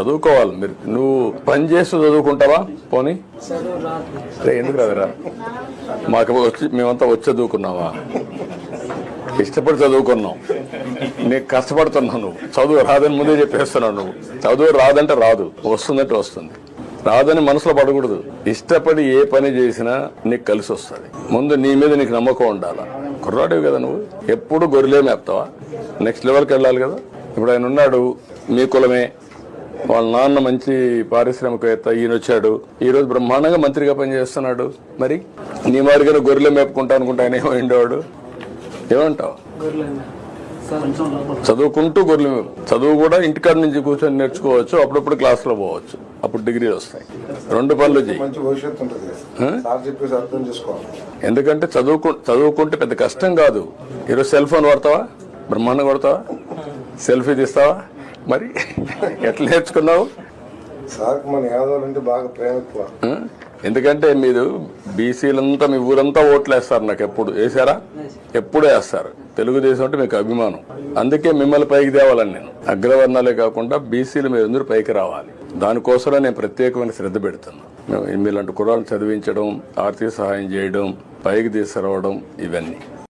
చదువుకోవాలి. మీరు నువ్వు పని చేస్తూ చదువుకుంటావా? పోనీ. అరే ఎందుకు రాదురా? మాకు వచ్చి మేమంతా వచ్చి చదువుకున్నావా? ఇష్టపడి చదువుకున్నాం. నీకు కష్టపడుతున్నావు నువ్వు. చదువు రాదని ముందే చెప్పేస్తున్నావు నువ్వు. చదువు రాదంటే రాదు. వస్తుందంటే వస్తుంది. రాదని మనసులో పడకూడదు. ఇష్టపడి ఏ పని చేసినా నీకు కలిసి వస్తుంది. ముందు నీ మీద నీకు నమ్మకం ఉండాలా. కుర్రాడివి కదా నువ్వు. ఎప్పుడు గొర్రెలే మేపుతావా? నెక్స్ట్ లెవెల్కి వెళ్ళాలి కదా. ఇప్పుడు ఆయన ఉన్నాడు. మీ కులమే. వాళ్ళ నాన్న మంచి పారిశ్రామికవేత్త ఈయన వచ్చాడు ఈ రోజు బ్రహ్మాండంగా మంత్రిగా పనిచేస్తున్నాడు. మరి? నీ మాదిరిగా గొర్రెలు మేపుకుంటా అనుకుంటా ఆయన ఏమో ఉండేవాడు. ఏమంటావు? చదువుకుంటూ గొర్రెలు. చదువు కూడా ఇంటికాడ నుంచి కూర్చొని నేర్చుకోవచ్చు. అప్పుడప్పుడు క్లాసులో పోవచ్చు. అప్పుడు డిగ్రీలు వస్తాయి. రెండు పనులు ఎందుకంటే చదువుకు చదువుకుంటే పెద్ద కష్టం కాదు. ఈరోజు సెల్ ఫోన్ వాడతావా? బ్రహ్మాండం కొడతావా సెల్ఫీ తీస్తావా? మరి ఎట్లా నేర్చుకున్నావు? సార్కి మన యాదవ్ అంటే బాగా ప్రేమ? ఎందుకంటే మీరు బీసీలంతా మీ ఊరంతా ఓట్లు వేస్తారు నాకు ఎప్పుడు. వేసారా ఎప్పుడు వేస్తారు. తెలుగుదేశం అంటే మీకు అభిమానం. అందుకే మిమ్మల్ని పైకి తేవాలని నేను. అగ్రవర్ణాలే కాకుండా బీసీలు మీరు అందరూ పైకి రావాలి. దానికోసమే నేను ప్రత్యేకమైన శ్రద్ధ పెడుతున్నాను మీలాంటి కుర్రాలను చదివించడం ఆర్థిక సహాయం చేయడం పైకి తీసుకురావడం ఇవన్నీ.